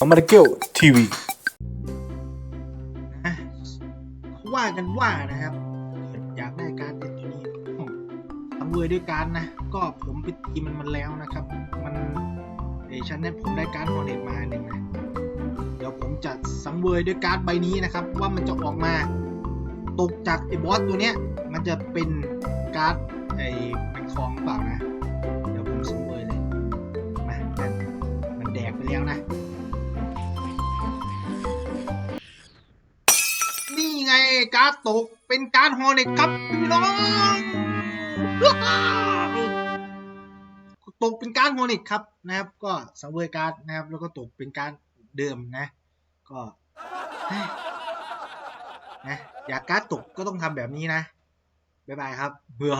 อมาเกลทีวีนะเขาว่ากันว่านะครับ อยากได้การ์ดเด็ดตัวนี้อืมสังเวยด้วยการนะ ก็ผมไปตีมันมันแล้วนะครับ มันเอชันเนี่ยผมได้การ์ดฮอร์เนตมาหนึ่งนะเดี๋ยวผมจะสังเวยด้วยการ์ดใบนี้นะครับ ว่ามันจะออกมาตกจากไอ้บอสตัวเนี้ย มันจะเป็นการ์ดไอ้แมงคองเปล่านะ เดี๋ยวผมสังเวยเลย มามันแดกไปแล้วนะ นี่ไงการ์ดตกเป็นการฮอเน็ตครับพี่น้องตกเป็นการฮอเน็ตครับนะครับ ก็สังเวยการ์ดนะครับ แล้วก็ตกเป็นการเดิมนะ ก็นะอยากการ์ดตกก็ต้องทำแบบนี้นะ บ๊ายบายครับเบื่อ